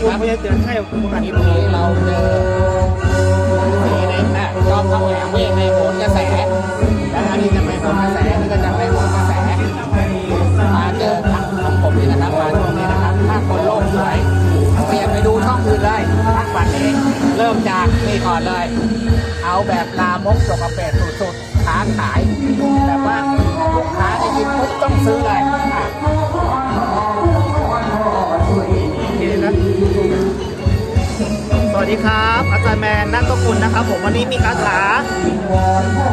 คุณไม่ได้เตือนให้ผมอ่านคลิปนี้เราเจอสีในหน้าจอมเข้าแหลมเวทในโหนกระแสและอันนี้จะเป็นโหนกระแสนี่ก็จะเป็นโหนกระแสมาเจอทางของผมนี่นะครับมาช่วงนี้นะครับ ถ้าคนโลกสวยเปลี่ยนไปดูช่องอื่นเลยทักวันนี้เริ่มจากนี่ก่อนเลย เอาแบบลามกจกกระเป็ดสุดๆค้าขายแบบว่าลูกค้าได้ยินปุ๊บต้องซื้อเลย สวัสดีครับ อาจารย์แมนนักตะคุณนะครับผมวันนี้มีคาถา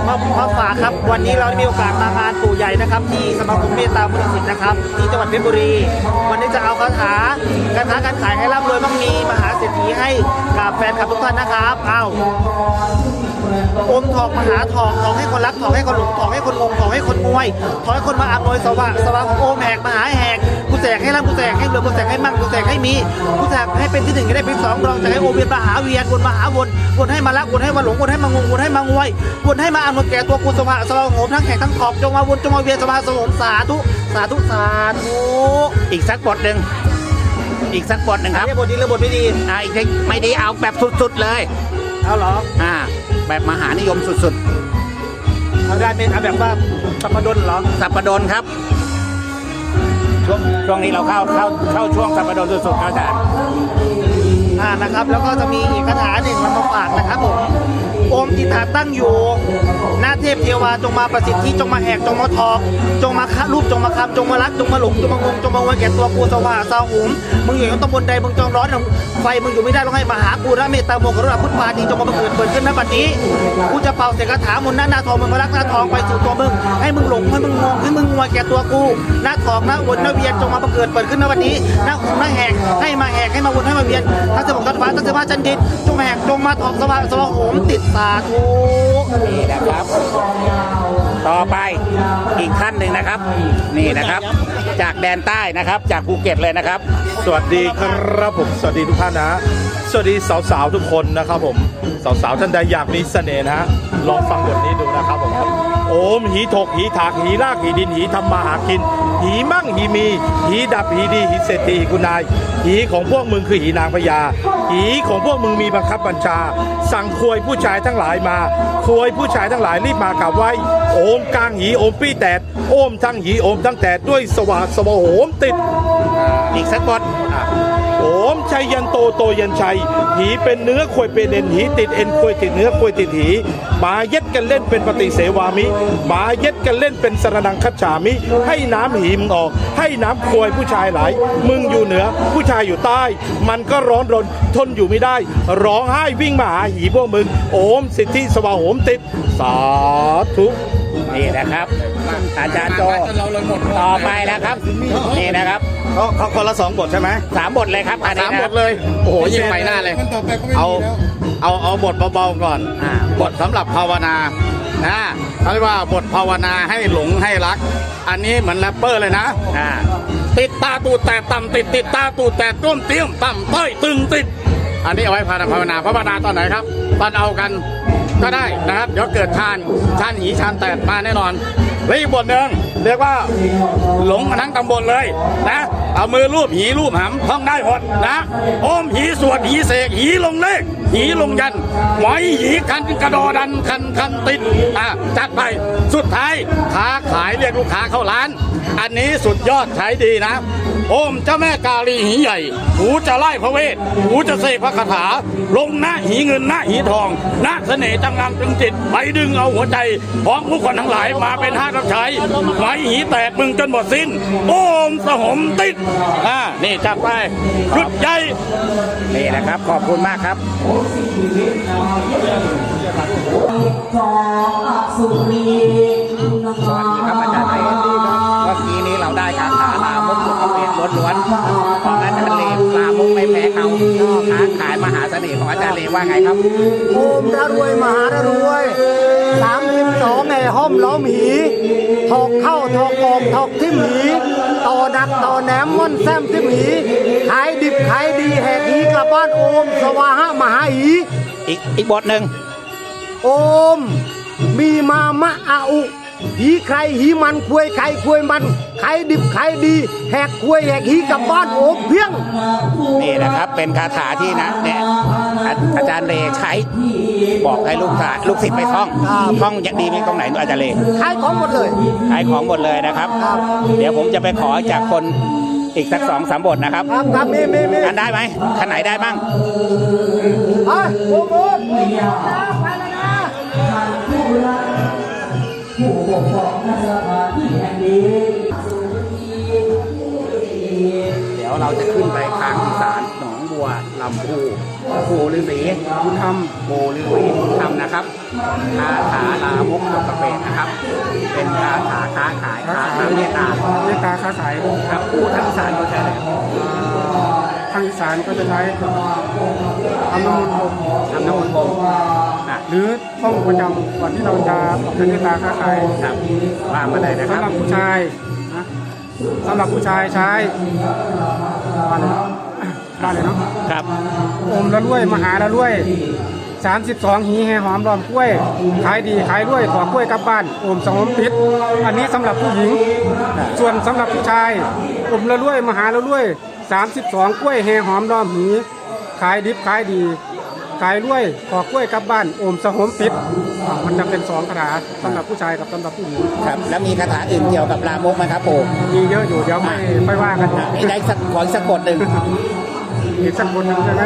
มามาฝากครับ วันนี้เราได้มีโอกาสมางานปู่ใหญ่นะครับ ที่สมาคมเมตตาบุญศิษย์นะครับ ที่จังหวัดเพชรบุรี วันนี้จะเอาคาถาคาถาการขายให้ร่ำรวยมั่งมีมหาเศรษฐีให้กับแฟนคลับทุกท่านนะครับเอา อมทองมหาทองทองให้คนรักทองให้คนหลงทองให้คนงงทองให้คนงวยทองให้คนมาอำนวยสวะสวะของโอมแหกมหาแหกกูแจกให้ร่ำกูแจกให้รวยกูแจกให้มั่งกูแจกให้มีกูแจกให้เป็นที่หนึ่งให้ได้เป็นที่สองรองแจกให้โอเวียนมหาเวียนวนมหาวนวนให้มารักวนให้มาหลงวนให้มางงวนให้มางวยวนให้มาอำนวยแก่ตัวกูสวะสวะของโอมทั้งแห่งทั้งขอบจงมาวนจงมาเวียนสวะสวมสาธุสาธุสาธุอีกสักบทหนึ่งอีกสักบทหนึ่งครับนี่บทดีหรือบทไม่ดีอ่าอีกทีไม่ดีเอาแบบสุดๆเลยเอาเหรออ่า แบบมหานิยมสุดเอาได้เป็นเอาแบบว่าสัมปดนเหรอๆสัปปดนครับ ช่วงช่วงนี้เราเข้าเข้าเข้าช่วงสัปปดนสุดๆครับอาจารย์ อ่านะครับ แล้วก็จะมีอีกคาถาหนึ่งมามาฝากนะครับผมโอมติถาตั้งอยู่ หน้าเทพเทวาจงมาประสิทธิจงมาแหกจงมาทอง จงมาคะรูปจงมาคำจงมารักจงมาหลงจงมางงจงมาวันแก่ตัวกูสว่าสาหุมมึงอยู่ในตำบลใดมึงจงร้อนไฟมึงอยู่ไม่ได้ต้องให้มาหากูนะเมตตาโมกรุณาพุทธาดีจงมาเกิดเปิดขึ้นณบัดนี้กูจะเป่าเสกคาถามนต์หน้าหน้าทองมึงมารักหน้าทองไปสู่ตัวมึงให้มึงหลงให้มึงงงให้มึงงวยแก่ตัวกูหน้าทองหน้าวนหน้าเวียนจงมาเกิดเปิดขึ้นณบัดนี้หน้าหงหน้าแหกให้มาแหกให้มาวนให้มาเวียนทั้งสมองทัศฟ้าทั้งสมาจันดินจงมแหกจงมาทองสว่างสว่างโหมติดสาธุนี่นะครับ ต่อไปอีกท่านหนึ่งนะครับ นี่นะครับ จากแดนใต้นะครับ จากภูเก็ตเลยนะครับ สวัสดีครับผมสวัสดีทุกท่านนะ สวัสดีสาวๆทุกคนนะครับผมสาวๆท่านใดอยากมีเสน่ห์นะฮะลองฟังบทนี้ดูนะครับผม โอมหีถกหีถากหีลากหีดินหีทำมาหากิน หีมั่งหีมี หีดับหีดีหีเศรษฐีกุนาย หีของพวกมึงคือหีนางพญาหีของพวกมึงมีบังคับบัญชา สั่งควยผู้ชายทั้งหลายมาควยผู้ชายทั้งหลายรีบมากราบไหว้โอมกลางหีโอมปี้แตดโอมทั้งหีโอมทั้งแตดด้วยสว่าสวโหมติดอีกสักบท โอมชัยยันโตโตยันชัยหีเป็นเนื้อควยเป็นเอ็นหีติดเอ็นควยติดเนื้อควยติดหีมาเย็ดกันเล่นเป็นปฏิเสวามิมาเย็ดกันเล่นเป็นสรนังคัจฉามิ ให้น้ำหีมงออก ให้น้ำควยผู้ชายไหลมึงอยู่เหนือผู้ชายอยู่ใต้ มันก็ร้อนรนทนอยู่ไม่ได้ ร้องไห้วิ่งมาหาหีพวกมึง โอมสิทธิสวาโหมติด สาธุ นี่นะครับ อาจารย์โจต่อไปแล้วครับ นี่นะครับเขาเขาคนละสองบทใช่ไหมสามบทเลยครับอันนี้สามนะบครับทเลย โอ้โหยิงไปหน้าเลย เอาเอาเอาบทเบาๆก่อนอ่าบทสำหรับภาวนานะเขาเรียกว่าบทภาวนาให้หลงให้รัก อันนี้เหมือนแรปเปอร์เลยนะอ่าติดตาตูดแต่ต่ำติดติดตาตูดแต่ต้มเตี้ยมต่ำต้อยตึงติด อันนี้เอาไว้ภาวนาภาวนาภาวนาตอนไหนครับ ตอนเอากัน ก็ได้นะครับ เดี๋ยวเกิดชานชานหีชานแตกมาแน่นอน และอีกบทหนึ่งเรียกว่าหลงกันทั้งตำบลเลยนะ เอามือรูปหีรูปหำท่องได้หมดนะโอมหีสวดหีเสกหีลงเลขหีลงยันหอยหีคันกระดอดันคันคันติดอะจัดไปสุดท้ายค้าขายเรียกลูกค้าเข้าร้าน อันนี้สุดยอดใช้ดีนะ โอมเจ้าแม่กาลีหีใหญ่ หูจะไล่พระเวท หูจะเสกพระคาถา ลงหน้าหีเงินหน้าหีทอง หน้าเสน่ห์จังงามจึงจิต ไปดึงเอาหัวใจของผู้คนทั้งหลายมาเป็นท่าสรับใช้ไว้หีแตกมึงจนหมดสิ้น โอมสหมติดอ่านี่จัดไปชุดใหญ่นี่นะครับ ขอบคุณมากครับสวัสดีครับอาจารย์เรนดีครับเมื่อกี้นี้เราได้คาถาลามกสุขเวียน ล้วนๆของอาจารย์เลลามกไม่แพ้เขาค้าขายมหาเสน่ห์ของอาจารย์เลว่าไงครับโอมระรวยมหาระรวยสามสิบสองในห้อมล้อมหีถอกเข้าถอกออกถอกทิมหีต่อดักต่อแหนมม่อนแซมทิมหีขายดิบขายดีแหกหีกลับบ้านโอมสวาหะมหาหีอีกอีกบทหนึ่งโอมมีมามะอาอุ หีใครหีมันควยใครควยมันใครดิบใครดี แหกควยแหกหีกลับบ้านโอ้เพียง นี่นะครับเป็นคาถาที่นะเนี่ยอาอาจารย์เลใช้บอกให้ลูกศิษย์ลูกศิษย์ไปท่องท่องอย่างดีไหมตรงไหนอาจารย์เลขายของหมดเลยขายของหมดเลยนะครับ เดี๋ยวผมจะไปขอจากคนอีกสักสองสามบทนะครับครับครับมีมีมีอันได้ไหมขันไหนได้บ้างอะโอ้โห เดี๋ยวเราจะขึ้นไปทางอีสานหนองบัวลำพูปู่ฤาษีบุญธรรมปู่ฤาษีบุญธรรมนะครับคาถาลามกนกกระเบนนะครับ เป็นคาถาค้าขายคาถาเมตตาเมตตาค้าขายครับปู่ทางอีสานเขาใช้อะไรทางอีสานก็จะใช้ทำน้ำมนต์ผมทำน้ำมนต์ผมอะ หรือท่องประจำก่อนที่เราจะออกเป็นเมตตาค้าขายครับว่ามาเลยนะคสำรับหรับผู้ชายนะสำหรับผู้ชายใช้บ้านเลยเนาะบ้านเลยเนาะครับอมละรวยมหาละรวย 32 หีแห่หอมรอมกล้วย ขายดีขายด้วยขอกล้วยกลับบ้านอมสองอมติด อันนี้สำหรับผู้หญิง ส่วนสำหรับผู้ชายอมละรวยมหาละรวย 32 กล้วยแห่หอมรอมหีขายดิบขายดี ขายรวยขอกล้วยกลับบ้านอมสองอมติดอะมันจะเป็นสองคาถาสำหรับผู้ชายกับสำหรับผู้หญิงครับ แล้วมีคาถาอื่นเกี่ยวกับลามกไหมครับปู่มีเยอะอยู่เดี๋ยวไม่ไม่ว่ากันอะให้ได้สักขออีกสักบทหนึ่งอีกสักคนหนึ่งใช่ไหม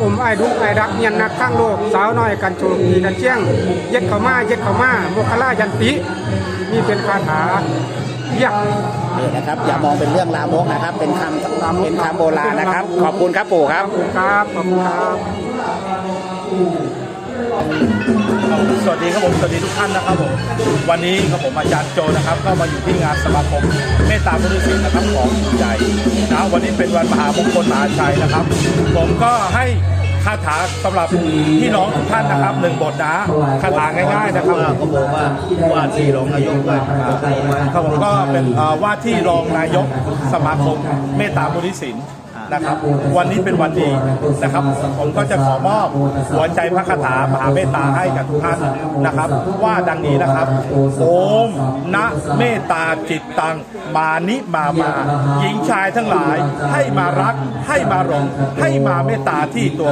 อมไอ้ายดุกไอ้ายดักเงียนนักข้างโลก สาวน้อยกันโชมดีกันเชี่ยง เย็ดเข้ามาเย็ดเข้ามาโมคคลายันตินี่เป็นคาถา เรียกนี่นะครับ อย่ามองเป็นเรื่องลามกนะครับ เป็นคำเป็นคำโบราณนะครับ ขอบคุณครับปู่ครับ ครับขอบคุณครับสวัสดีครับผมสวัสดีทุกท่านนะครับผมวันนี้ครับผมอาจารย์โจนะครับ ก็มาอยู่ที่งานสมาคมเมตตาบุรุษศิลป์นะครับของใหญ่นะวันนี้เป็นวันมหามงคลมหาชัยนะครับ ผมก็ให้ คาถาสำหรับพี่น้องทุกท่านนะครับหนึ่งบทนะคาถาง่ายๆนะครับเขาบอกว่าว่าที่รองนายกเลยครับผมก็เป็นเอ่อว่าที่รองนายกสมาคมเมตตาบุริศิลป์ นะครับ วันนี้เป็นวันดีนะครับ ผมก็จะขอมอบหัวใจพระคาถามหาเมตตาให้กับทุกท่านนะครับ ว่าดังนี้นะครับโอมนะเมตตาจิตตังมานิมามาหญิงชายทั้งหลายให้มารักให้มาหลงให้มาเมตตาที่ตัว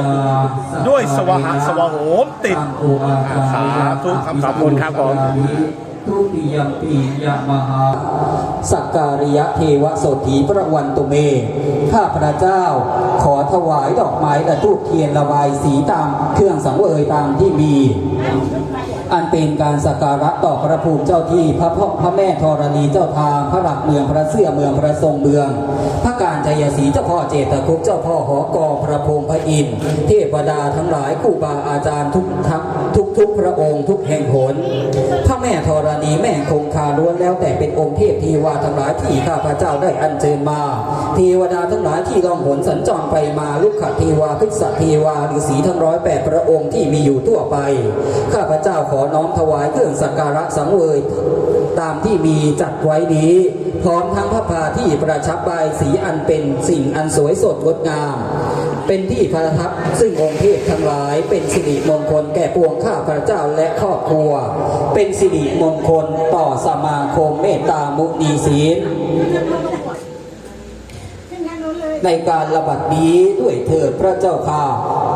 ด้วยสวหะสวโหมติดสาธุคำขอบคุณครับผม ทุติยมปียมหา สักการิยะเทวโสถีพระวันตุเม ข้าพระเจ้า ขอถวายดอกไม้และทูบเทียนระบายสีตามเครื่องสังเวยตามที่มี อันเป็นการสักการะต่อพระภูมิเจ้าที่พระพ่อพระแม่ธรณีเจ้าทางพระหลักเมืองพระเสื้อเมืองพระทรงเมืองพระ กายศรีเจ้าพ่อเจตคุปเจ้าพ่อหอกอพระพรมพระอินทร์เทพดาทั้งหลายครูบาอาจารย์ทุกทักทุกทุกพระองค์ทุกแห่งหนพระแม่ธรณีแม่คงคาล้วนแล้วแต่เป็นองค์เทพทีวาทั้งหลายที่ข้าพระเจ้าได้อัญเชิญมาเทวดาทั้งหลายที่ล่องหนสัญจรไปมาลุกขเทวาพฤกษเทวาฤาษีทั้งร้อยแปดพระองค์ที่มีอยู่ทั่วไป ข้าพระเจ้าขอน้อมถวายเครื่องสักการะสังเวยตามที่มีจัดไว้นี้ พร้อมทั้งพระพาที่ประชับใบสีอันเป็น็นสิ่งอันสวยสดงดงาม เป็นที่ประทับซึ่งองค์เทพทั้งหลาย เป็นสิริมงคลแก่ปวงข้าพระเจ้าและครอบครัว เป็นสิริมงคลต่อสมาคมเมตตามุนีศีลในการระบัดนี้ด้วยเถิดพระเจ้าค่ะ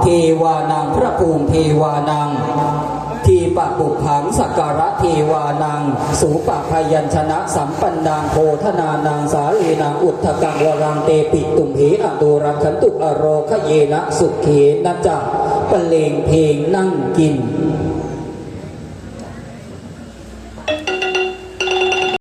เทวานางพระภูมิเทวานาง ปะปุกขังสักการะเทวานางสูปะพยัญชนะสัมปันนางโพธนานางสาลีนางอุทธกังวรังเตปิตุมเหอโดรังขันตุอโรคเยนะสุขเขนะจักเปลงเพลงนั่งกิน